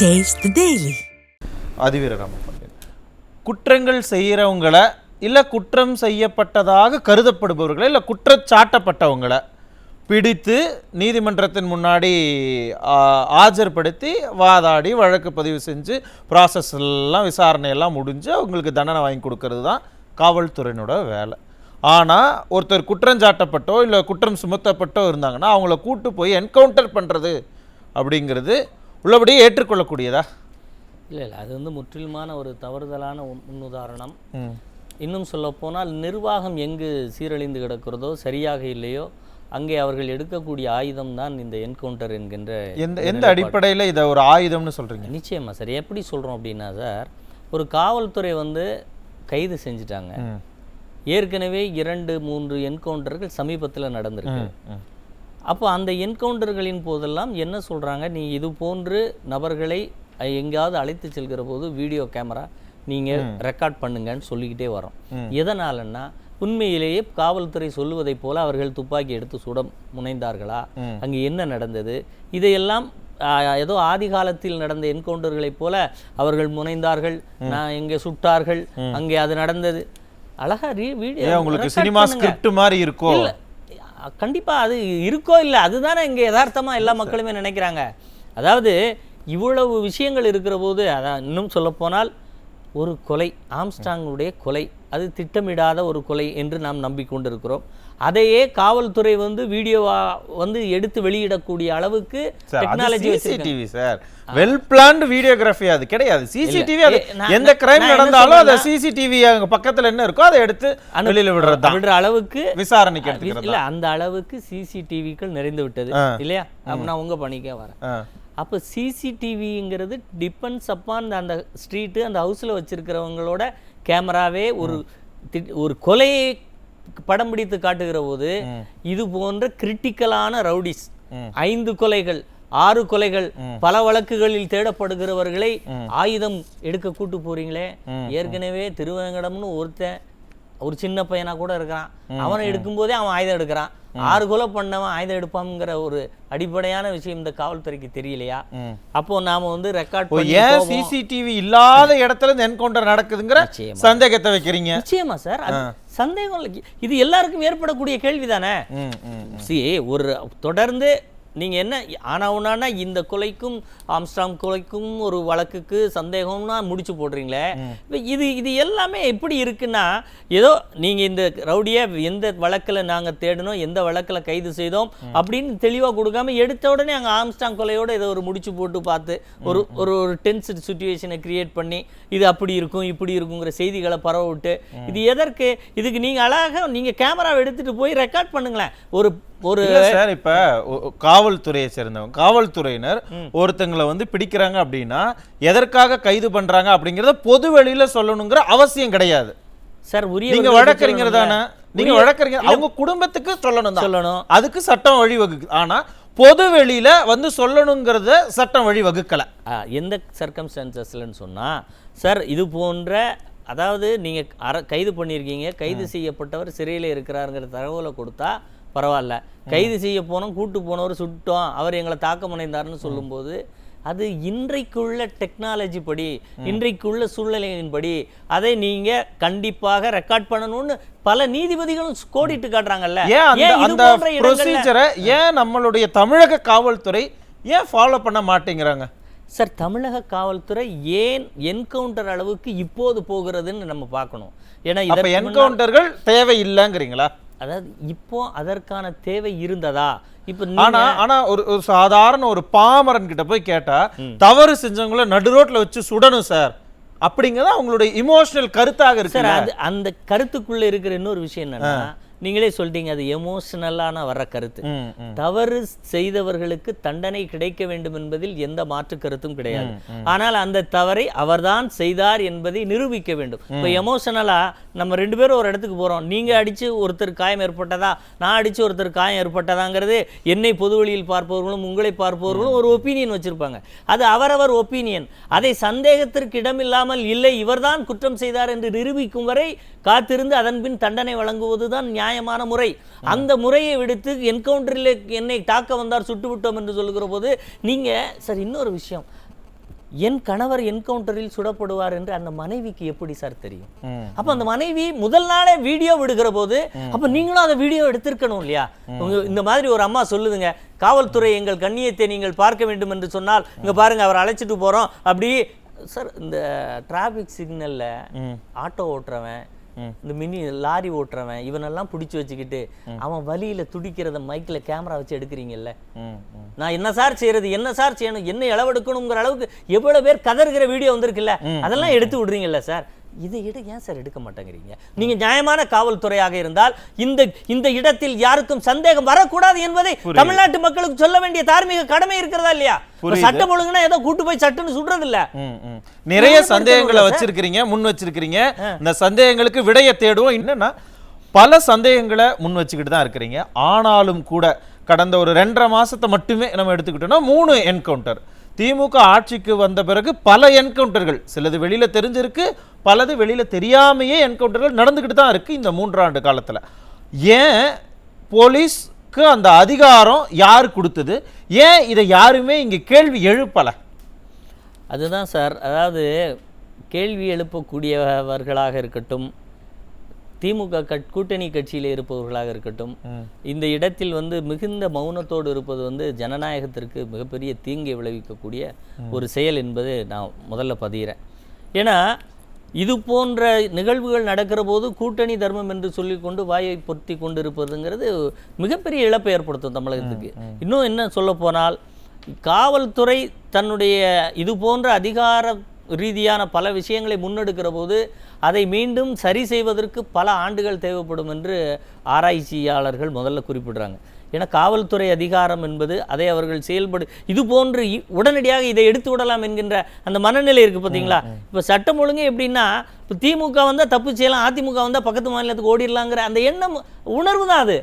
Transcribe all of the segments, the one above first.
Taste daily Athiveera Ramapandian குற்றங்கள் செய்கிறவங்கள இல்லை குற்றம் செய்யப்பட்டதாக கருதப்படுபவர்களை இல்லை குற்றச்சாட்டப்பட்டவங்களை பிடித்து நீதிமன்றத்தின் முன்னாடி ஆஜர்படுத்தி வாதாடி வழக்கு பதிவு செஞ்சு ப்ராசஸ் எல்லாம் விசாரணையெல்லாம் முடிஞ்சு அவங்களுக்கு தண்டனை வாங்கி கொடுக்கறது தான் காவல்துறையினோட வேலை. ஆனால் ஒருத்தர் குற்றஞ்சாட்டப்பட்டோ இல்லை குற்றம் சுமத்தப்பட்டோ இருந்தாங்கன்னா அவங்கள கூட்டு போய் என்கவுண்டர் பண்ணுறது அப்படிங்கிறது உள்ளபடியே ஏற்றுக்கொள்ளக்கூடியதா? இல்லை இல்லை. அது வந்து முற்றிலுமான ஒரு தவறுதலான முன்னுதாரணம் இன்னும் சொல்லப்போனால் நிர்வாகம் எங்கு சீரழிந்து கிடக்கிறதோ சரியாக இல்லையோ அங்கே அவர்கள் எடுக்கக்கூடிய ஆயுதம் தான் இந்த என்கவுண்டர் என்கின்ற எந்த எந்த அடிப்படையில் இதை ஒரு ஆயுதம்னு சொல்றீங்க? நிச்சயமா சார். எப்படி சொல்கிறோம் அப்படின்னா சார் ஒரு காவல்துறை வந்து கைது செஞ்சுட்டாங்க. ஏற்கனவே இரண்டு மூன்று என்கவுண்டர்கள் சமீபத்தில் நடந்திருக்கு. அப்போ அந்த என்கவுண்டர்களின் போதெல்லாம் என்ன சொல்கிறாங்க நீ இது போன்று நபர்களை எங்கேயாவது அழைத்து செல்கிற போது வீடியோ கேமரா நீங்கள் ரெக்கார்ட் பண்ணுங்கன்னு சொல்லிக்கிட்டே வரோம். எதனாலன்னா உண்மையிலேயே காவல்துறை சொல்லுவதைப் போல அவர்கள் துப்பாக்கி எடுத்து சுட முனைந்தார்களா? அங்கே என்ன நடந்தது? இதையெல்லாம் ஏதோ ஆதி காலத்தில் நடந்த என்கவுண்டர்களைப் போல அவர்கள் முனைந்தார்கள் நான் எங்கே சுட்டார்கள் அங்கே அது நடந்தது. அழகா வீடியோ உங்களுக்கு சினிமா ஸ்கிரிப்ட் மாதிரி இருக்கோ? இல்ல அ- கண்டிப்பா அது இருக்கோ இல்ல அதுதானே இங்க யதார்த்தமா எல்லா மக்களுமே நினைக்கிறாங்க. அதாவது இவ்வளவு விஷயங்கள் இருக்கிற போது அதான் இன்னும் சொல்லப்போனால் ஒரு கொலை ஆம்ஸ்டாங்குடைய கொலை அது திட்டமிடாத ஒரு கொலை என்று நாம் நம்பிக்கொண்டிருக்கிறோம். அதையே காவல்துறை வந்து வீடியோவா வந்து எடுத்து வெளியிடக்கூடிய அளவுக்கு technology CCTV sir well planned videography அது கிடையாது. சிசிடிவி அது எந்த கிரைம் நடந்தாலும் அதை சிசிடிவி அங்க பக்கத்துல என்ன இருக்கோ அதை எடுத்து வெளியில விடுறது விடுற அளவுக்கு விசாரணைக்கு இல்ல எடுத்துக்கிறது? அந்த அளவுக்கு சிசிடிவிக்கள் நிறைந்து விட்டது. இல்லையா? நான் உங்க பணிக்க வரேன். அப்போ சிசிடிவிங்கிறது டிபெண்ட்ஸ் அப்பான் அந்த ஸ்ட்ரீட்டு அந்த ஹவுஸில் வச்சிருக்கிறவங்களோட கேமராவே ஒரு ஒரு கொலையை படம் பிடித்து காட்டுகிற போது இது போன்ற கிரிட்டிக்கலான ரவுடிஸ் ஐந்து கொலைகள் ஆறு கொலைகள் பல வழக்குகளில் தேடப்படுகிறவர்களை ஆயுதம் எடுக்க கூட்டு போறீங்களே? ஏற்கனவே திருவேங்கடம்னு ஒருத்தன் ஒரு சின்ன பையனா கூட இருக்கிறான். அவனை எடுக்கும்போதே அவன் ஆயுதம் எடுக்கிறான். ஆறு கொலை பண்ணவன் ஆயுதம் எடுப்பாங்கிற ஒரு அடிப்படையான விஷயம் இந்த காவல்துறைக்கு தெரியலையா? அப்போ நாம வந்து ரெக்கார்ட் ஏன். சிசிடிவி இல்லாத இடத்துல இந்த என்கவுண்டர் நடக்குதுங்கிற. சந்தேகத்தை வைக்கிறீங்க? நிச்சயமா சார் சந்தேகம் இது எல்லாருக்கும் ஏற்படக்கூடிய கேள்வி தானே ம், ம். சி ஒரு தொடர்ந்து நீங்க என்ன ஆனா உனானா இந்த கொலைக்கும் ஆம்ஸ்டாங் கொலைக்கும் ஒரு வழக்குக்கு சந்தேகம்னா முடிச்சு போடுறீங்களே. இது இது எல்லாமே எப்படி இருக்குன்னா ஏதோ நீங்க இந்த ரவுடியை எந்த வழக்குல நாங்க தேடினோம் எந்த வழக்குல கைது செய்தோம் அப்படின்னு தெளிவா கொடுக்காம எடுத்த உடனே அங்க ஆம்ஸ்டாங் கொலையோட இதை ஒரு முடிச்சு போட்டு பார்த்து ஒரு ஒரு ஒரு டென்ஸ் சுச்சுவேஷனை கிரியேட் பண்ணி இது அப்படி இருக்கும் இப்படி இருக்குங்கிற செய்திகளை பரவ விட்டு இது எதற்கு? இதுக்கு நீங்க அழகாக நீங்க கேமராவை எடுத்துட்டு போய் ரெக்கார்ட் பண்ணுங்களேன். ஒரு ஒரு சார் இப்ப காவல்துறையை சேர்ந்தவங்க காவல்துறையினர் ஒருத்தங்களை வந்து பிடிக்கிறாங்க அப்படின்னா எதற்காக கைது பண்றாங்க அப்படிங்கறத பொது வெளியில சொல்லணுங்கிற அவசியம் கிடையாது. சார் உரிய நீங்க வழக்கறிஞர் தானே? நீங்க வழக்கறிஞர் அவங்க குடும்பத்துக்கு சொல்லணும் சொல்லணும். அதுக்கு சட்டம் வழி வகுக்கு ஆனா பொது வெளியில வந்து சொல்லணுங்கிறத சட்டம் வழி வகுக்கல எந்த சர்க்கம்ஸ்டான்சஸ்லன்னு சொன்னா சார் இது போன்ற அதாவது நீங்க அர கைது பண்ணியிருக்கீங்க கைது செய்யப்பட்டவர் சிறையில் இருக்கிறாருங்கிற தகவலை கொடுத்தா பரவாயில்ல. கைது செய்ய போனோம் கூட்டு போனவர் சுட்டோம் அவர் எங்களை தாக்க முனைந்தார்னு சொல்லும்போது அது இன்றைக்குள்ள டெக்னாலஜி படி இன்றைக்குள்ள சூழ்நிலையின்படி அதை நீங்க கண்டிப்பாக ரெக்கார்ட் பண்ணணும்னு பல நீதிபதிகளும் கோடிட்டு காட்டுறாங்கல்ல. ஏன் அந்த ஏன் ப்ரொசீஜரை நம்மளுடைய தமிழக காவல்துறை ஏன் ஃபாலோ பண்ண மாட்டேங்கிறாங்க? சார் தமிழக காவல்துறை ஏன் என்கவுண்டர் அளவுக்கு இப்போது போகிறதுன்னு நம்ம பார்க்கணும். ஏன்னா என்கவுண்டர்கள் தேவை இல்லைங்கிறீங்களா அதாவது இப்போ அதற்கான தேவை இருந்ததா? இப்போ ஆனா ஆனா ஒரு ஒரு சாதாரண ஒரு பாமரன் கிட்ட போய் கேட்டா தவறு செஞ்சவங்கள நடு ரோட்ல வச்சு சுடணும் சார். அப்படிங்கறது அவங்களுடைய இமோஷனல் கருத்தாக இருக்கு சார் அது அந்த கருத்துக்குள்ள இருக்கிற இன்னொரு விஷயம் என்னன்னா நீங்களே சொல்லிட்டீங்க அது எமோஷனலான வர்ற கருத்து. தவறு செய்தவர்களுக்கு தண்டனை கிடைக்க வேண்டும் என்பதில் எந்த மாற்று கருத்தும் கிடையாது. ஆனால் அந்த தவறை அவர்தான் செய்தார் என்பதை நிரூபிக்க வேண்டும். இப்போ எமோஷனலா நம்ம ரெண்டு பேரும் ஒரு இடத்துக்கு போறோம். நீங்க அடிச்சு ஒருத்தர் காயம் ஏற்பட்டதா? நான் அடிச்சு ஒருத்தர் காயம் ஏற்பட்டதாங்கிறது என்னை பொது வழியில் பார்ப்பவர்களும் உங்களை பார்ப்பவர்களும் ஒரு ஒப்பீனியன் வச்சிருப்பாங்க. அது அவரவர் ஒப்பீனியன் அதை சந்தேகத்திற்கு இடமில்லாமல் இல்லை இவர்தான் குற்றம் செய்தார் என்று நிரூபிக்கும் வரை காத்திருந்து அதன் பின் தண்டனை வழங்குவதுதான் நியாயமான முறை. அந்த முறையை விடுத்து என்கவுண்டரில் என்னை தாக்க வந்தார் சுட்டு விட்டோம் என்று சொல்லுகிற போது நீங்க சார் இன்னொரு விஷயம். என் கணவர் என்கவுண்டரில் சுடப்படுவார் என்று அந்த மனைவிக்கு எப்படி சார் தெரியும். அப்ப அந்த மனைவி முதல் நாளே வீடியோ விடுகிற போது அப்ப நீங்களும் அந்த வீடியோ எடுத்திருக்கணும் இல்லையா? இந்த மாதிரி ஒரு அம்மா சொல்லுதுங்க காவல்துறை எங்கள் கண்ணியத்தை நீங்கள் பார்க்க வேண்டும் என்று சொன்னால் இங்க பாருங்க அவர் அழைச்சிட்டு போறோம். அப்படி சார் இந்த டிராஃபிக் சிக்னல்ல ஆட்டோ ஓட்டுறவன் இந்த மினி லாரி ஓட்டுறவன் இவனெல்லாம் பிடிச்சி வச்சுக்கிட்டு அவன் வழியில துடிக்கிறத மைக்ல கேமரா வச்சு எடுக்கிறீங்கல்ல. நான் என்ன சார் செய்யறது என்ன சார் செய்யணும் என்ன இளவெடுக்கணுங்கிற அளவுக்கு எவ்வளவு பேர் கதறுகிற வீடியோ வந்திருக்குல்ல? அதெல்லாம் எடுத்து விடுறீங்கல்ல சார்? இதை எடு ஏன் சார் எடுக்க மாட்டேங்கிறீங்க? நீங்க நியாயமான காவல்துறையாக இருந்தால் இந்த இந்த இடத்தில் யாருக்கும் சந்தேகம் வரக்கூடாது என்பதை தமிழ்நாட்டு மக்களுக்கு சொல்ல வேண்டிய தார்மீக கடமை இருக்கிறதா இல்லையா? சட்டம் ஒழுங்குனா ஏதோ கூட்டு போய் சட்டுன்னு சுடுறது இல்ல. நிறைய சந்தேகங்களை வச்சிருக்கிறீங்க முன் வச்சிருக்கிறீங்க. இந்த சந்தேகங்களுக்கு விடையை தேடுவோம். என்னன்னா பல சந்தேகங்களை முன் வச்சுக்கிட்டு தான் இருக்கிறீங்க. ஆனாலும் கூட கடந்த ஒரு ரெண்டரை மாசத்தை மட்டுமே நம்ம எடுத்துக்கிட்டோம்னா மூணு என்கவுண்டர். திமுக ஆட்சிக்கு வந்த பிறகு பல என்கவுண்டர்கள் சிலது வெளியில் தெரிஞ்சிருக்கு பலது வெளியில் தெரியாமையே என்கவுண்டர்கள் நடந்துக்கிட்டு தான் இருக்குது இந்த மூன்றாண்டு காலத்தில். ஏன் போலீஸ்க்கு அந்த அதிகாரம் யார் கொடுத்தது? ஏன் இதை யாருமே இங்கே கேள்வி எழுப்பல? அதுதான் சார். அதாவது கேள்வி எழுப்பக்கூடியவர்களாக இருக்கட்டும் திமுக கட் கூட்டணி கட்சியில் இருப்பவர்களாக இருக்கட்டும் இந்த இடத்தில் வந்து மிகுந்த மௌனத்தோடு இருப்பது வந்து ஜனநாயகத்திற்கு மிகப்பெரிய தீங்கை விளைவிக்கக்கூடிய ஒரு செயல் என்பது நான் முதல்ல பதிகிறேன். ஏன்னா இது போன்ற நிகழ்வுகள் நடக்கிற போது கூட்டணி தர்மம் என்று சொல்லிக்கொண்டு வாயை பொத்தி கொண்டு இருப்பதுங்கிறது மிகப்பெரிய இழப்பை ஏற்படுத்தும் தமிழகத்துக்கு. இன்னும் என்ன சொல்ல போனால் காவல்துறை தன்னுடைய இது போன்ற அதிகார ரீதியான பல விஷயங்களை முன்னெடுக்கிற போது அதை மீண்டும் சரி செய்வதற்கு பல ஆண்டுகள் தேவைப்படும் என்று ஆராய்ச்சியாளர்கள் முதல்ல குறிப்பிடுறாங்க. ஏன்னா காவல்துறை அதிகாரம் என்பது அதை அவர்கள் செயல்படு இது போன்று உடனடியாக இதை எடுத்து விடலாம் என்கின்ற அந்த மனநிலை இருக்கு பார்த்தீங்களா? இப்போ சட்டம் ஒழுங்கு எப்படின்னா இப்போ திமுக வந்தால் தப்பு செய்யலாம் அதிமுக வந்தால் பக்கத்து மாநிலத்துக்கு ஓடிடலாங்கிற அந்த எண்ணம் உணர்வு தான் அது.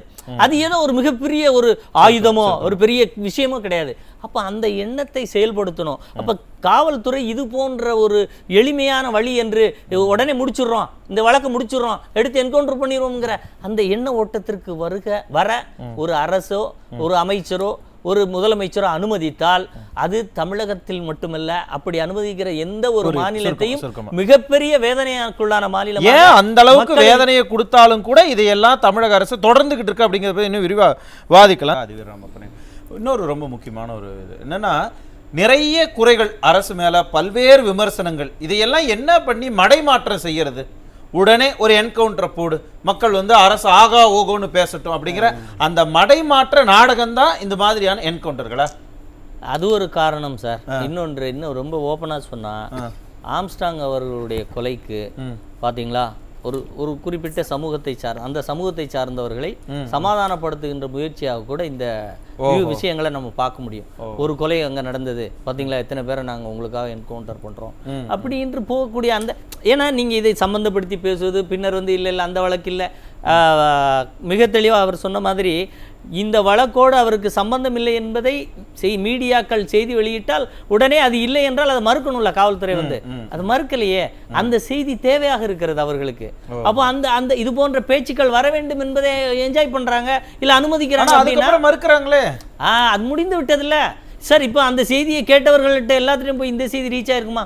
அது ஏதோ ஒரு மிகப்பெரிய ஒரு ஆயுதமோ ஒரு பெரிய விஷயமோ கிடையாது. அப்போ அந்த எண்ணத்தை செயல்படுத்தணும். அப்போ காவல்துறை இது போன்ற ஒரு எளிமையான வழி என்று உடனே முடிச்சிடுறோம். இந்த வழக்கை முடிச்சிடுறோம். எடுத்து என்கவுண்டர் பண்ணிடுவோங்கிற அந்த எண்ண ஓட்டத்திற்கு வருக வர ஒரு அரசோ ஒரு அமைச்சரோ ஒரு முதலமைச்சரோ அனுமதித்தால் அது தமிழகத்தில் மட்டுமல்ல அப்படி அனுமதிக்கிற எந்த ஒரு. மாநிலத்தையும் மிகப்பெரிய வேதனைக்குள்ளான மாநிலம் ஏன் அந்த அளவுக்கு வேதனையை கொடுத்தாலும் கூட இதையெல்லாம் தமிழக அரசு தொடர்ந்துகிட்டு இருக்கு அப்படிங்கிறத இன்னும் விரிவா வாதிக்கலாம். அது இன்னொரு ரொம்ப முக்கியமான ஒரு இது என்னன்னா நிறைய குறைகள் அரசு மேல பல்வேறு விமர்சனங்கள். இதையெல்லாம் என்ன பண்ணி மடைமாற்றம் செய்யறது? உடனே ஒரு என்கவுண்டரை போடு. மக்கள் வந்து அரசு ஆகா ஓகோன்னு பேசட்டும் அப்படிங்கிற அந்த மடைமாற்ற நாடகம் தான் இந்த மாதிரியான என்கவுண்டர்களா அது ஒரு காரணம் சார். இன்னொன்று இன்னும் ரொம்ப ஓப்பனாக சொன்னா ஆம்ஸ்டாங் அவர்களுடைய கொலைக்கு பாத்தீங்களா? ஒரு ஒரு குறிப்பிட்ட சமூகத்தை சார் அந்த சமூகத்தை சார்ந்தவர்களை சமாதானப்படுத்துகின்ற முயற்சியாக கூட இந்த விஷயங்களை நம்ம பார்க்க முடியும். ஒரு கொலை அங்க நடந்தது பாத்தீங்களா? எத்தனை பேரை நாங்க உங்களுக்காக என்கவுண்டர் பண்றோம்? அப்படி என்று போகக்கூடிய அந்த ஏன்னா நீங்க இதை சம்பந்தப்படுத்தி பேசுவது பின்னர் வந்து இல்லை இல்லை அந்த வழக்கு இல்லை மிக தெளிவா அவர் சொன்ன மாதிரி இந்த வழக்கோடு அவருக்கு சம்பந்தம் இல்லை என்பதை செய் மீடியாக்கள் செய்தி வெளியிட்டால் உடனே அது இல்லை என்றால் அதை மறுக்கணும்ல காவல்துறை வந்து. அது மறுக்கலையே. அந்த செய்தி தேவையாக இருக்கிறது அவர்களுக்கு. அப்போ அந்த அந்த இது போன்ற பேச்சுக்கள் வர வேண்டும் என்பதை என்ஜாய் பண்றாங்க இல்ல அனுமதிக்கிறாங்க அப்படின்னா மறுக்கிறாங்களே. ஆ அது முடிந்து விட்டதில்ல. சார் இப்போ அந்த செய்தியை கேட்டவர்கள்ட்ட எல்லாத்துலேயும் போய் இந்த செய்தி ரீச் ஆயிருக்குமா.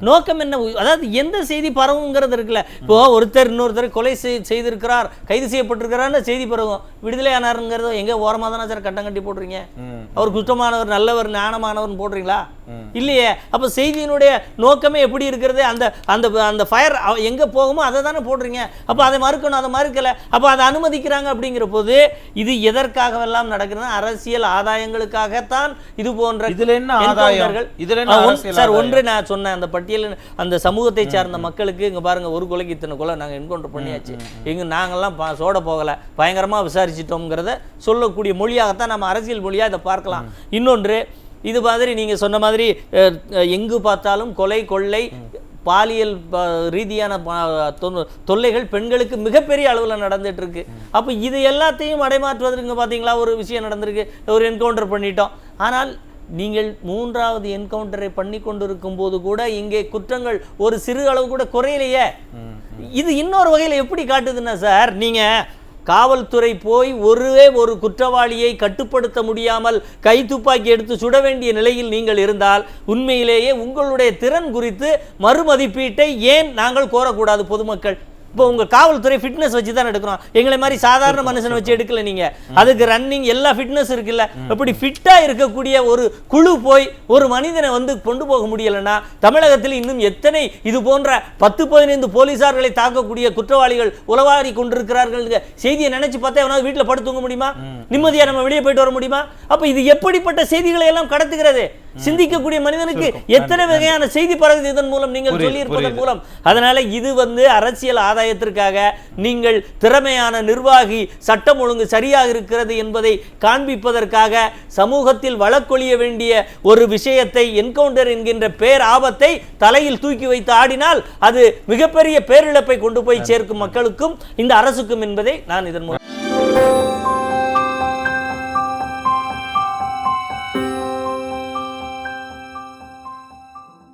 நோக்கம் என்ன? அதாவது எந்த செய்தி பரவுங்கிறது இருக்குல்ல. இப்போ ஒருத்தர் இன்னொருத்தர் கொலை செய்- செய்திருக்கிறார் கைது செய்யப்பட்டிருக்கிறார்னு செய்தி பரவும். விடுதலை ஆனாருங்கிறத எங்க ஓரமாக தானே சார் கட்டம் கட்டி போடுறீங்க. அவர் குற்றமானவர் நல்லவர் ஞானமானவர்னு போடுறீங்களா இல்லையே. அப்போ செய்தியினுடைய நோக்கமே எப்படி இருக்கிறது? அந்த அந்த அந்த ஃபயர் எங்க போகுமோ அதை தானே போடுறீங்க அப்போ அதை மறுக்கணும் அதை மறுக்கல. அப்போ அதை அனுமதிக்கிறாங்க அப்படிங்கிற போது இது எதற்காகவெல்லாம் நடக்குதுன்னா அரசியல் ஆதாயங்களுக்காகத்தான் இது போன்ற இதுல என்ன இதுல என்ன சார்? ஒன்று நான் சொன்னேன் அந்த பட்டியல் அந்த சமூகத்தை சார்ந்த மக்களுக்கு இங்க பாருங்க ஒரு கொலைக்கு இத்தனை கொலை நாங்க என்கவுண்டர் பண்ணியாச்சு. எங்க நாங்கெல்லாம் பா- சோட போகல. பயங்கரமா விசாரிச்சிட்டோம்ங்கிறத சொல்லக்கூடிய மொழியாகத்தான் நம்ம அரசியல் மொழியா இதை பார்க்கலாம். இன்னொன்று இது மாதிரி நீங்க சொன்ன மாதிரி எங்கு பார்த்தாலும் கொலை கொள்ளை பாலியல் ரீதியான தொல்லைகள் பெண்களுக்கு மிகப்பெரிய அளவில் நடந்துட்டு இருக்கு அப்போ இது எல்லாத்தையும் அடைமாற்றுவதற்கு பார்த்தீங்களா ஒரு விஷயம் நடந்திருக்கு ஒரு என்கவுண்டர் பண்ணிட்டோம். ஆனால் நீங்கள் மூன்றாவது என்கவுண்டரை பண்ணி கொண்டிருக்கும் போது கூட இங்கே குற்றங்கள் ஒரு சிறு அளவு கூட குறையலையே. இது இன்னொரு வகையில் எப்படி காட்டுதுன்னா சார் நீங்க காவல்துறை போய் ஒரே ஒரு குற்றவாளியை கட்டுப்படுத்த முடியாமல் கை துப்பாக்கி எடுத்து சுட வேண்டிய நிலையில் நீங்கள் இருந்தால் உண்மையிலேயே உங்களுடைய திறன் குறித்து மறுமதிப்பீட்டை ஏன் நாங்கள் கோரக்கூடாது பொதுமக்கள்? இப்போ உங்க காவல்துறை ஃபிட்னஸ் வச்சு தான் எடுக்கிறோம். எங்களை மாதிரி சாதாரண மனுஷனை வச்சு எடுக்கல நீங்க. அதுக்கு ரன்னிங் எல்லா ஃபிட்னஸ் இருக்குல்ல. அப்படி ஃபிட்டா இருக்கக்கூடிய ஒரு குழு போய் ஒரு மனிதனை வந்து கொண்டு போக முடியலன்னா தமிழகத்தில் இன்னும் எத்தனை இது போன்ற பத்து பதினைந்து போலீசார்களை தாக்கக்கூடிய குற்றவாளிகள் உளவாரி கொண்டிருக்கிறார்கள் செய்தியை நினைச்சு பார்த்தா எவனாவது வீட்டில் படுத்து தூங்க முடியுமா? நிம்மதியா நம்ம வெளியே போயிட்டு வர முடியுமா? அப்ப இது எப்படிப்பட்ட செய்திகளை எல்லாம் கடத்துகிறது? சிந்திக்கக்கூடிய மனிதனுக்கு எத்தனை வகையான செய்தி பரவுது இதன் மூலம்? நீங்கள் சொல்லியிருப்பதன். மூலம். அதனால இது வந்து அரசியல் ஆதாயத்திற்காக நீங்கள் திறமையான நிர்வாகி சட்டம் ஒழுங்கு சரியாக இருக்கிறது என்பதை காண்பிப்பதற்காக சமூகத்தில் வழக்கொழிய வேண்டிய ஒரு விஷயத்தை என்கவுண்டர் என்கின்ற பேர் ஆபத்தை தலையில் தூக்கி வைத்து ஆடினால் அது மிகப்பெரிய பேரிழப்பை கொண்டு போய் சேர்க்கும் மக்களுக்கும் இந்த அரசுக்கும் என்பதை நான் இதன் மூலம்